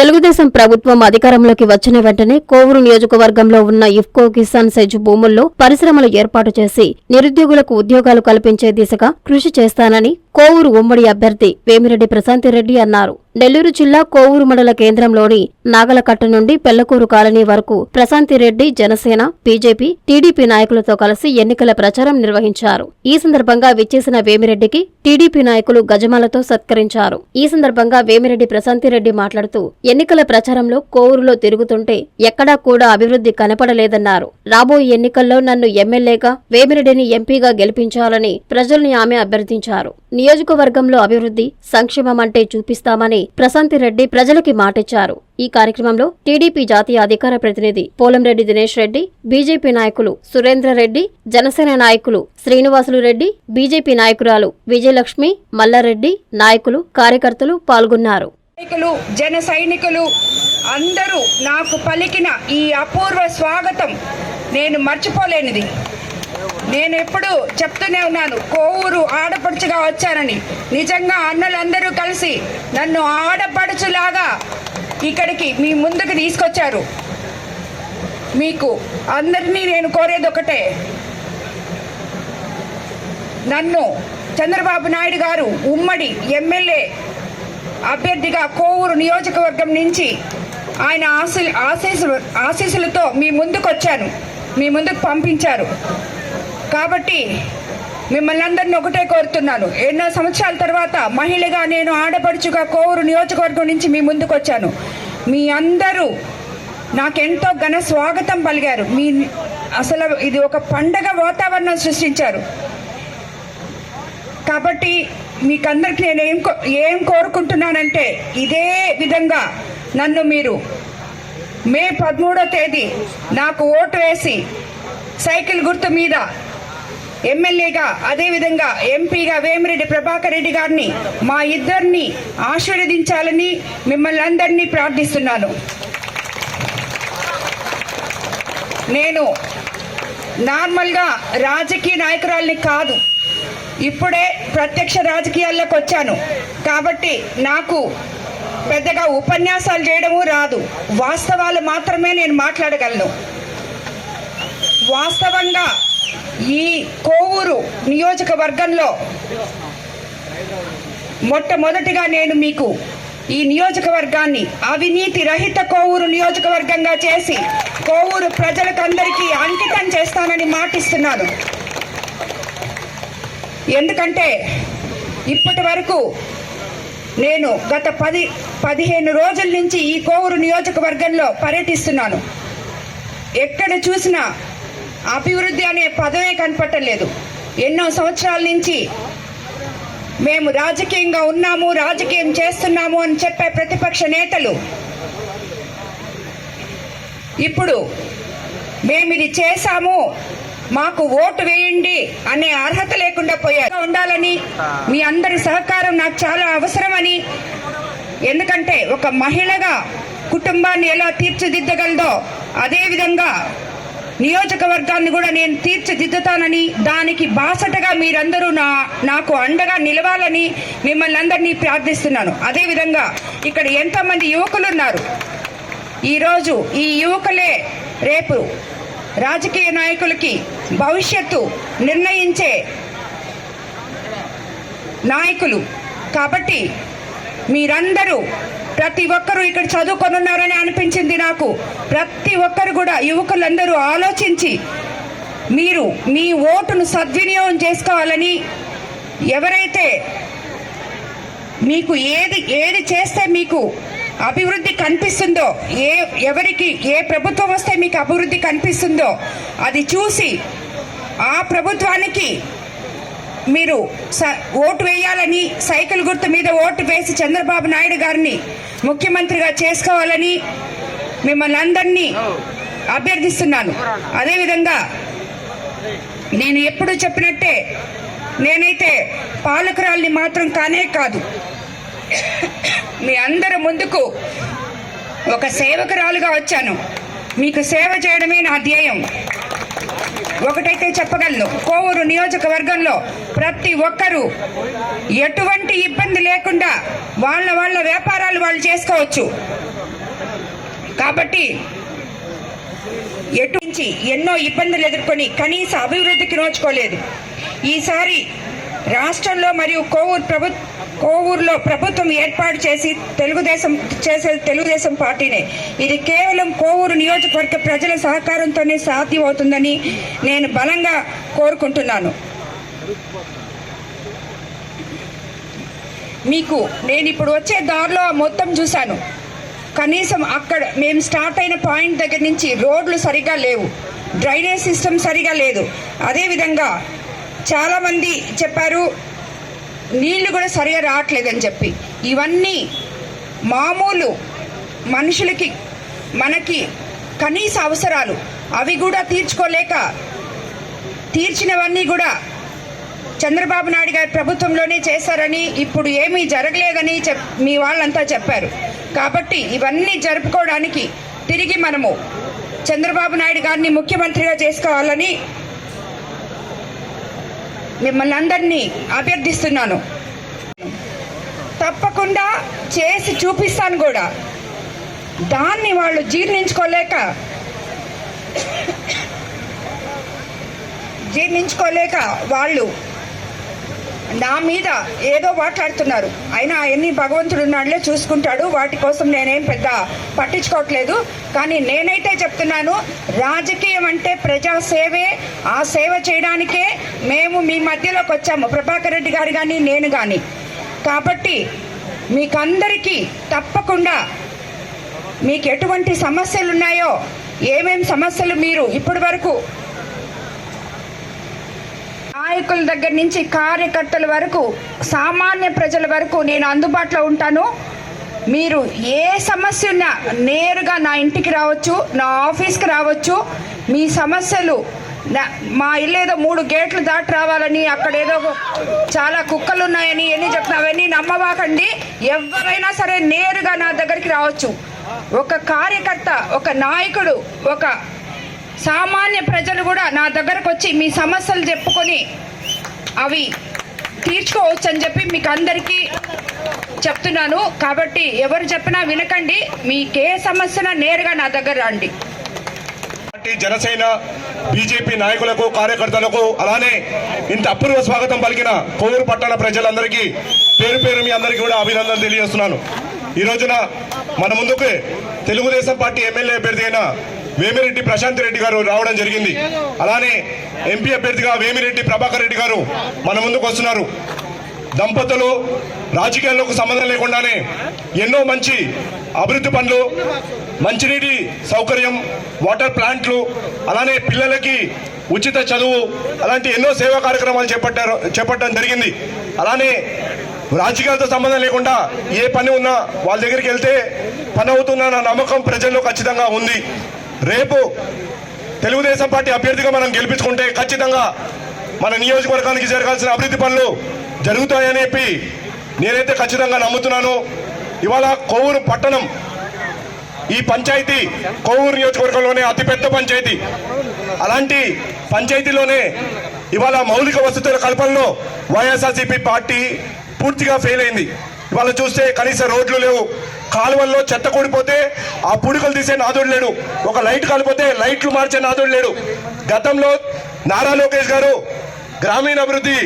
తెలుగుదేశం ప్రభుత్వం అధికారంలోకి వచ్చిన వెంటనే కోవూరు నియోజకవర్గంలో ఉన్న ఇఫ్కో కిసాన్ సెజ్ భూముల్లో పరిశ్రమలు ఏర్పాటు చేసి నిరుద్యోగులకు ఉద్యోగాలు కల్పించే దిశగా కృషి చేస్తానని కోవూరు ఉమ్మడి అభ్యర్థి వేమిరెడ్డి ప్రశాంతిరెడ్డి అన్నారు. నెల్లూరు జిల్లా కోవూరు మండల కేంద్రంలోని నాగలకట్ట నుండి పెళ్ళకూరు కాలనీ వరకు ప్రశాంతిరెడ్డి జనసేన బీజేపీ టీడీపీ నాయకులతో కలిసి ఎన్నికల ప్రచారం నిర్వహించారు. ఈ సందర్భంగా విచ్చేసిన వేమిరెడ్డికి టీడీపీ నాయకులు గజమాలతో సత్కరించారు. ఈ సందర్భంగా వేమిరెడ్డి ప్రశాంతిరెడ్డి మాట్లాడుతూ ఎన్నికల ప్రచారంలో కోవూరులో తిరుగుతుంటే ఎక్కడా కూడా అభివృద్ధి కనపడలేదన్నారు. రాబోయే ఎన్నికల్లో నన్ను ఎమ్మెల్యేగా వేమిరెడ్డిని ఎంపీగా గెలిపించాలని ప్రజల్ని ఆమె అభ్యర్థించారు. నియోజకవర్గంలో అభివృద్ధి సంక్షేమం అంటే చూపిస్తామని ప్రశాంతిరెడ్డి ప్రజలకి మాటిచ్చారు. ఈ కార్యక్రమంలో టీడీపీ జాతీయ అధికార ప్రతినిధి పోలంరెడ్డి దినేష్ రెడ్డి బీజేపీ నాయకులు సురేంద్రరెడ్డి జనసేన నాయకులు శ్రీనివాసులు రెడ్డి బీజేపీ నాయకురాలు విజయలక్ష్మి మల్లారెడ్డి నాయకులు కార్యకర్తలు పాల్గొన్నారు. జన సైనికులు అందరూ నాకు పలికిన ఈ అపూర్వ స్వాగతం నేను మర్చిపోలేనిది. నేను ఎప్పుడు చెప్తూనే ఉన్నాను కోవూరు ఆడపడుచుగా వచ్చానని నిజంగా అన్నలందరూ కలిసి నన్ను ఆడపడుచులాగా ఇక్కడికి మీ ముందుకు తీసుకొచ్చారు. మీకు అందరినీ నేను కోరేది ఒకటే. నన్ను చంద్రబాబు నాయుడు గారు ఉమ్మడి ఎమ్మెల్యే అభ్యర్థిగా కోవూరు నియోజకవర్గం నుంచి ఆయన ఆశీ ఆశీస్సులు ఆశీస్సులతో మీ ముందుకు వచ్చాను మీ ముందుకు పంపించారు. కాబట్టి మిమ్మల్ని అందరిని ఒకటే కోరుతున్నాను. ఎన్నో సంవత్సరాల తర్వాత మహిళగా నేను ఆడపడుచుగా కోవూరు నియోజకవర్గం నుంచి మీ ముందుకు వచ్చాను. మీ అందరూ నాకెంతో ఘన స్వాగతం పలిగారు మీ అసలు ఇది ఒక పండగ వాతావరణం సృష్టించారు. కాబట్టి మీకందరికి నేను ఏం కో- ఏం కోరుకుంటున్నానంటే ఇదే విధంగా నన్ను మీరు మే పదమూడో తేదీ నాకు ఓటు వేసి సైకిల్ గుర్తు మీద ఎమ్మెల్యేగా అదేవిధంగా ఎంపీగా వేమిరెడ్డి ప్రభాకర్ రెడ్డి గారిని మా ఇద్దరిని ఆశీర్వదించాలని మిమ్మల్ని అందరినీ ప్రార్థిస్తున్నాను. నేను నార్మల్గా రాజకీయ నాయకురాల్ని కాదు ఇప్పుడే ప్రత్యక్ష రాజకీయాల్లోకి వచ్చాను. కాబట్టి నాకు పెద్దగా ఉపన్యాసాలు చేయడము రాదు. వాస్తవాలు మాత్రమే నేను మాట్లాడగలను. వాస్తవంగా ఈ కోవూరు నియోజకవర్గంలో మొట్టమొదటిగా నేను మీకు ఈ నియోజకవర్గాన్ని అవినీతి రహిత కోవూరు నియోజకవర్గంగా చేసి కోవూరు ప్రజలకందరికీ అంకితం చేస్తానని మాటిస్తున్నాను. ఎందుకంటే ఇప్పటి వరకు నేను గత పది పదిహేను రోజుల నుంచి ఈ కోవూరు నియోజకవర్గంలో పర్యటిస్తున్నాను. ఎక్కడ చూసినా అభివృద్ధి అనే పదవే కనపట్టలేదు ఎన్నో సంవత్సరాల నుంచి మేము రాజకీయంగా ఉన్నాము రాజకీయం చేస్తున్నాము అని చెప్పే ప్రతిపక్ష నేతలు ఇప్పుడు మేము ఇది చేశాము మాకు ఓటు వేయండి అనే అర్హత లేకుండా పోయారు. ఉండాలని మీ అందరి సహకారం నాకు చాలా అవసరమని ఎందుకంటే ఒక మహిళగా కుటుంబాన్ని ఎలా తీర్చిదిద్దగలదో అదే విధంగా నియోజకవర్గాన్ని కూడా నేను తీర్చిదిద్దుతానని దానికి బాసటగా మీరందరూ నా నాకు అండగా నిలవాలని మిమ్మల్ని అందరినీ ప్రార్థిస్తున్నాను. అదేవిధంగా ఇక్కడ ఎంతోమంది యువకులు ఉన్నారు ఈరోజు ఈ యువకులే రేపు రాజకీయ నాయకులకి భవిష్యత్తు నిర్ణయించే నాయకులు. కాబట్టి మీరందరూ ప్రతి ఒక్కరూ ఇక్కడ చదువుకొని ఉన్నారని అనిపించింది నాకు. ప్రతి ఒక్కరు కూడా యువకులందరూ ఆలోచించి మీరు మీ ఓటును సద్వినియోగం చేసుకోవాలని ఎవరైతే మీకు ఏది ఏది చేస్తే మీకు అభివృద్ధి కనిపిస్తుందో ఏ ఎవరికి ఏ ప్రభుత్వం వస్తే మీకు అభివృద్ధి కనిపిస్తుందో అది చూసి ఆ ప్రభుత్వానికి మీరు స- ఓటు వేయాలని సైకిల్ గుర్తు మీద ఓటు వేసి చంద్రబాబు నాయుడు గారిని ముఖ్యమంత్రిగా చేసుకోవాలని మిమ్మల్ని అందరినీ అభ్యర్థిస్తున్నాను. అదేవిధంగా నేను ఎప్పుడు చెప్పినట్టే నేనైతే పాలకురాల్ని మాత్రం కానే కాదు. మీ అందరి ముందుకు ఒక సేవకురాలుగా వచ్చాను. మీకు సేవ చేయడమే నా ధ్యేయం. ఒకటైతే చెప్పగలను. కోవూరు నియోజకవర్గంలో ప్రతి ఒక్కరూ ఎటువంటి ఇబ్బంది లేకుండా వాళ్ళ వాళ్ళ వ్యాపారాలు వాళ్ళు చేసుకోవచ్చు. కాబట్టి ఎటువంటి ఎన్నో ఇబ్బందులు ఎదుర్కొని కనీస అభివృద్ధికి నోచుకోలేదు. ఈసారి రాష్ట్రంలో మరియు కోవూరు ప్రభు కోవూరులో ప్రభుత్వం ఏర్పాటు చేసి తెలుగుదేశం చేసే తెలుగుదేశం పార్టీనే. ఇది కేవలం కోవూరు నియోజకవర్గ ప్రజల సహకారంతోనే సాధ్యమవుతుందని నేను బలంగా కోరుకుంటున్నాను. మీకు నేను ఇప్పుడు వచ్చే దారిలో మొత్తం చూశాను. కనీసం అక్కడ మేము స్టార్ట్ అయిన పాయింట్ దగ్గర నుంచి రోడ్లు సరిగా లేవు. డ్రైనేజ్ సిస్టమ్ సరిగా లేదు. అదేవిధంగా చాలామంది చెప్పారు నీళ్ళు కూడా సరిగా రావట్లేదని చెప్పి. ఇవన్నీ మామూలు మనుషులకి మనకి కనీస అవసరాలు. అవి కూడా తీర్చుకోలేక తీర్చినవన్నీ కూడా చంద్రబాబు నాయుడు గారి ప్రభుత్వంలోనే చేశారని ఇప్పుడు ఏమీ జరగలేదని చెప్ మీ వాళ్ళంతా చెప్పారు. కాబట్టి ఇవన్నీ జరుపుకోవడానికి తిరిగి మనము చంద్రబాబు నాయుడు గారిని ముఖ్యమంత్రిగా చేసుకోవాలని మిమ్మల్ని అందరినీ అభ్యర్థిస్తున్నాను. తప్పకుండా చేసి చూపిస్తాను కూడా. దాన్ని వాళ్ళు జీర్ణించుకోలేక జీర్ణించుకోలేక వాళ్ళు నా మీద ఏదో మాట్లాడుతున్నారు. అయినా అవన్నీ భగవంతుడు ఉన్నాడులే చూసుకుంటాడు. వాటి కోసం నేనేం పెద్ద పట్టించుకోవట్లేదు. కానీ నేనే చెప్తున్నాను. రాజకీయం అంటే ప్రజా సేవే. ఆ సేవ చేయడానికే మేము మీ మధ్యలోకి వచ్చాము. ప్రభాకర్ రెడ్డి గారు కానీ నేను కానీ కాబట్టి మీకందరికీ తప్పకుండా మీకు ఎటువంటి సమస్యలు ఉన్నాయో ఏమేమి సమస్యలు మీరు ఇప్పటి వరకు నాయకుల దగ్గర నుంచి కార్యకర్తల వరకు సామాన్య ప్రజల వరకు నేను అందుబాటులో ఉంటాను. మీరు ఏ సమస్య ఉన్నా నేరుగా నా ఇంటికి రావచ్చు నా ఆఫీస్కి రావచ్చు. మీ సమస్యలు మా ఇల్లు ఏదో మూడు గేట్లు దాటి రావాలని అక్కడ ఏదో చాలా కుక్కలు ఉన్నాయని ఎన్ని చెప్తున్నా అవన్నీ నమ్మవాకండి. ఎవరైనా సరే నేరుగా నా దగ్గరికి రావచ్చు. ఒక కార్యకర్త ఒక నాయకుడు ఒక సామాన్య ప్రజలు కూడా నా దగ్గరకు వచ్చి మీ సమస్యలు చెప్పుకొని అవి తీర్చుకోవచ్చు అని చెప్పి మీకు అందరికీ చెప్తున్నాను. కాబట్టి ఎవరు చెప్పినా వినకండి. మీకు ఏ సమస్యన నేరుగా నా దగ్గర రండి. పార్టీ జనసేన బీజేపీ నాయకులకు కార్యకర్తలకు అలానే ఇంత అపూర్వ స్వాగతం పలికిన కోవూరు పట్టణ ప్రజలందరికీ పేరు పేరు మీ అందరికీ కూడా అభినందనలు తెలియజేస్తున్నాను. ఈ రోజున మన ముందుకు తెలుగుదేశం పార్టీ ఎమ్మెల్యే అభ్యర్థి అయిన వేమిరెడ్డి ప్రశాంత్ రెడ్డి గారు రావడం జరిగింది. అలానే ఎంపీ అభ్యర్థిగా వేమిరెడ్డి ప్రభాకర్ రెడ్డి గారు మన ముందుకు వస్తున్నారు. దంపతులు రాజకీయాలకు సంబంధం లేకుండానే ఎన్నో మంచి అభివృద్ధి పనులు మంచినీటి సౌకర్యం వాటర్ ప్లాంట్లు అలానే పిల్లలకి ఉచిత చదువు అలాంటి ఎన్నో సేవా కార్యక్రమాలు చేపట్టారు చేపట్టడం జరిగింది. అలానే రాజకీయాలతో సంబంధం లేకుండా ఏ పని ఉన్నా వాళ్ళ దగ్గరికి వెళ్తే పని అవుతుందన్న నమ్మకం ప్రజల్లో ఖచ్చితంగా ఉంది. రేపు తెలుగుదేశం పార్టీ అభ్యర్థిగా మనం గెలిపించుకుంటే ఖచ్చితంగా మన నియోజకవర్గానికి జరగాల్సిన అభివృద్ధి పనులు జరుగుతాయని చెప్పి నేనైతే ఖచ్చితంగా నమ్ముతున్నాను. ఇవాళ కొవ్వూరు పట్టణం ఈ పంచాయతీ కొవ్వూరు నియోజకవర్గంలోనే అతిపెద్ద పంచాయతీ. అలాంటి పంచాయతీలోనే ఇవాళ మౌలిక వసతుల కల్పనలో వైఎస్ఆర్సీపీ పార్టీ పూర్తిగా ఫెయిల్ అయింది. ఇవాళ చూస్తే కనీస రోడ్లు లేవు కాలువల్లో చెత్త కూడిపోతే ఆ పుడుకలు తీసే నాదుడు లేడు. ఒక లైట్ కాలిపోతే లైట్లు మార్చే నాదుడు లేడు. గతంలో నారా లోకేష్ గారు గ్రామీణాభివృద్ధి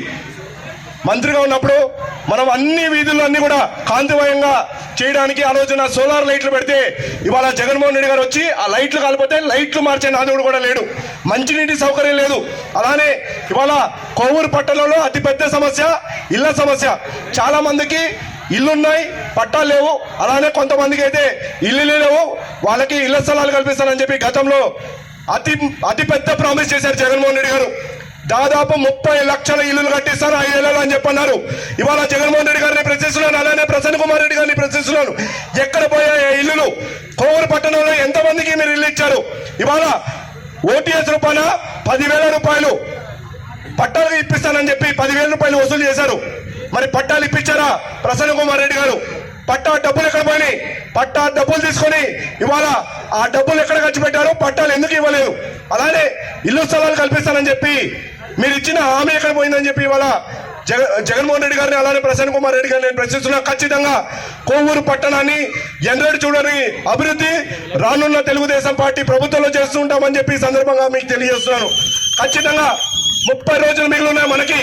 మంత్రిగా ఉన్నప్పుడు మనం అన్ని వీధుల్లో అన్ని కూడా కాంతిమయంగా చేయడానికి ఆలోచన సోలార్ లైట్లు పెడితే ఇవాళ జగన్మోహన్ రెడ్డి గారు వచ్చి ఆ లైట్లు కాలిపోతే లైట్లు మార్చే నాదుడు కూడా లేడు. మంచినీటి సౌకర్యం లేదు. అలానే ఇవాళ కోవూరు పట్టణంలో అతిపెద్ద సమస్య ఇళ్ళ సమస్య. చాలా మందికి ఇల్లున్నాయి పట్టాలు లేవు. అలానే కొంతమందికి అయితే ఇల్లు లేవు. వాళ్ళకి ఇళ్ళ స్థలాలు కల్పిస్తానని చెప్పి గతంలో అతి అతి పెద్ద ప్రామిస్ చేశారు జగన్మోహన్ రెడ్డి గారు. దాదాపు ముప్పై లక్షల ఇల్లులు కట్టిస్తాను ఐదేళ్ళలో అని చెప్పన్నారు. ఇవాళ జగన్మోహన్ రెడ్డి గారిని ప్రశ్నిస్తున్నాను అలానే ప్రసన్న కుమార్ రెడ్డి గారిని ప్రశ్నిస్తున్నాను. ఎక్కడ పోయాయి ఆ ఇల్లులు? కోవూరు పట్టణంలో ఎంతమందికి మీరు ఇల్లు ఇచ్చారు? ఇవాళ ఓటీఎస్ రూపాయల పదివేల రూపాయలు. పట్టాలు ఇప్పిస్తానని చెప్పి పదివేల రూపాయలు వసూలు చేశారు. మరి పట్టాలు ఇప్పించారా? ప్రసన్న కుమార్ రెడ్డి గారు. పట్టా డబ్బులు ఎక్కడ పోయినాయి? పట్టా డబ్బులు తీసుకొని ఇవాళ ఆ డబ్బులు ఎక్కడ ఖర్చు పెట్టారు? పట్టాలు ఎందుకు ఇవ్వలేదు? అలానే ఇల్లు స్థలాలు కల్పిస్తానని చెప్పి మీరు ఇచ్చిన హామీ ఎక్కడ పోయిందని చెప్పి ఇవాళ జగ జగన్మోహన్ రెడ్డి గారిని అలానే ప్రసన్న కుమార్ రెడ్డి గారిని నేను ప్రశ్నిస్తున్నా. ఖచ్చితంగా కోవూరు పట్టణాన్ని ఎన్నడూ చూడని అభివృద్ధి రానున్న తెలుగుదేశం పార్టీ ప్రభుత్వంలో చేస్తూ ఉంటామని చెప్పి సందర్భంగా మీకు తెలియజేస్తున్నాను. ఖచ్చితంగా ముప్పై రోజులు మిగిలిన మనకి.